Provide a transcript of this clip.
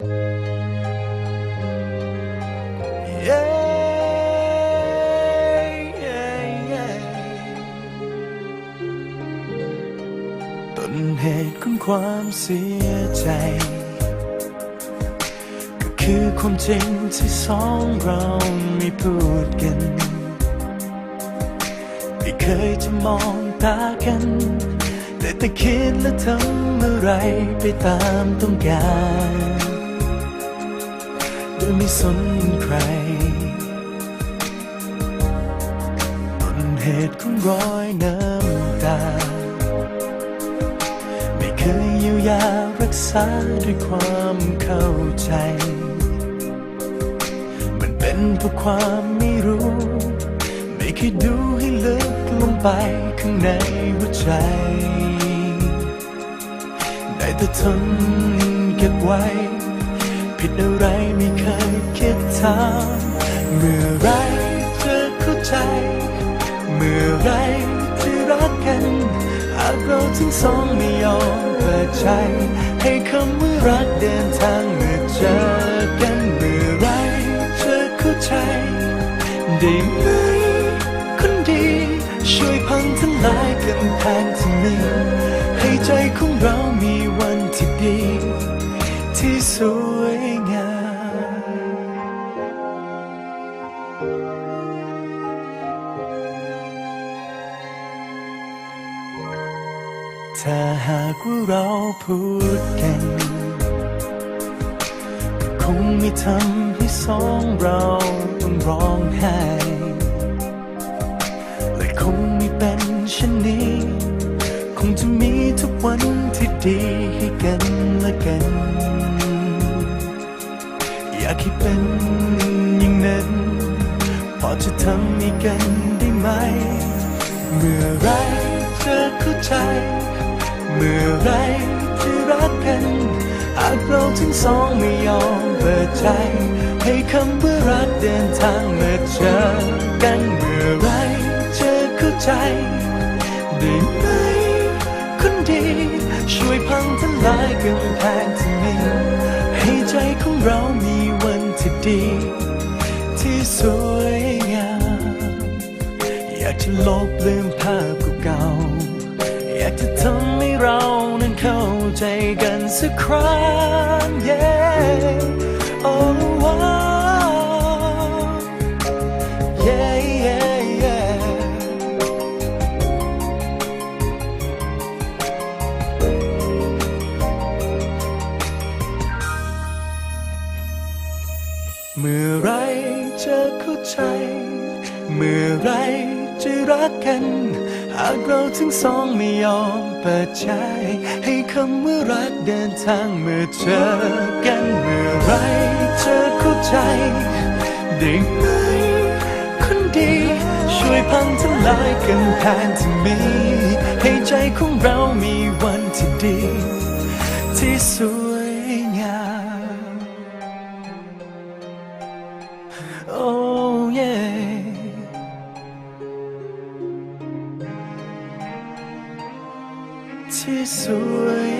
ต้นเหตุของความเสียใจ ก็คือความจริงที่สองเราไม่พูดกัน ไม่เคยจะมองตากัน แต่แต่คิดและทำอะไรไปตามต้องการ ไม่สนใครต้นเหตุของรอยน้ำตา ไม่เคยเยียวยารักษาด้วยความเข้าใจ มันเป็นเพราะความไม่รู้ ไม่เคยดูให้ลึกลงไปข้างในหัวใจ ได้แต่ทนเก็บไว้ ผิดอะไรไม่เคยคิดถามเมื่อไรจะเข้าใจ เมื่อไรจะรักกัน หากเราทั้งสองไม่ยอมเปิดใจ ให้คำว่ารักเดินทางเมื่อเจอกันเมื่อไรจะเข้าใจได้ไหมคนดี ช่วยพังทั้งหลายกำแพงที่มีให้ใจของเรามีวันที่ดี ที่สวย ถ้าหากว่าเราพูดกันคงไม่ทำให้สองเราต้องร้องไห้และคงไม่เป็นเช่นนี้ คงจะมีทุกวันที่ดีให้กันและกัน อยากให้เป็นอย่างนั้น พอจะทำให้กันได้ไหม เมื่อไรเจะเข้าใจ เมื่อไรจะรักกัน หากเราทั้งสองไม่ยอมเปิดใจ ให้คำว่ารักเดินทางมาเจอกันเมื่อไรจะเข้าใจได้ไหมคนดี ช่วยพังทลายกำแพงที่มีให้ใจของเรามีวันที่ดี ที่สวยงามอยากจะลบลืมภาพเก่า อยากจะทำให้เรานั้นเข้าใจกันสักครั้ง yeah. oh, wow. yeah, yeah, yeah. เมื่อไรจะเข้าใจ เมื่อไรจะรักกัน หากเราทั้งสองไม่ยอมเปิดใจ ให้คำว่ารักเดินทางเมื่อเจอกันเมื่อไรเจะเข้าใจได้ไหมคนดี ช่วยพังทลายกำแพงที่มี ให้ใจของเรามีวันที่ดี ที่สว ที่สวยงาม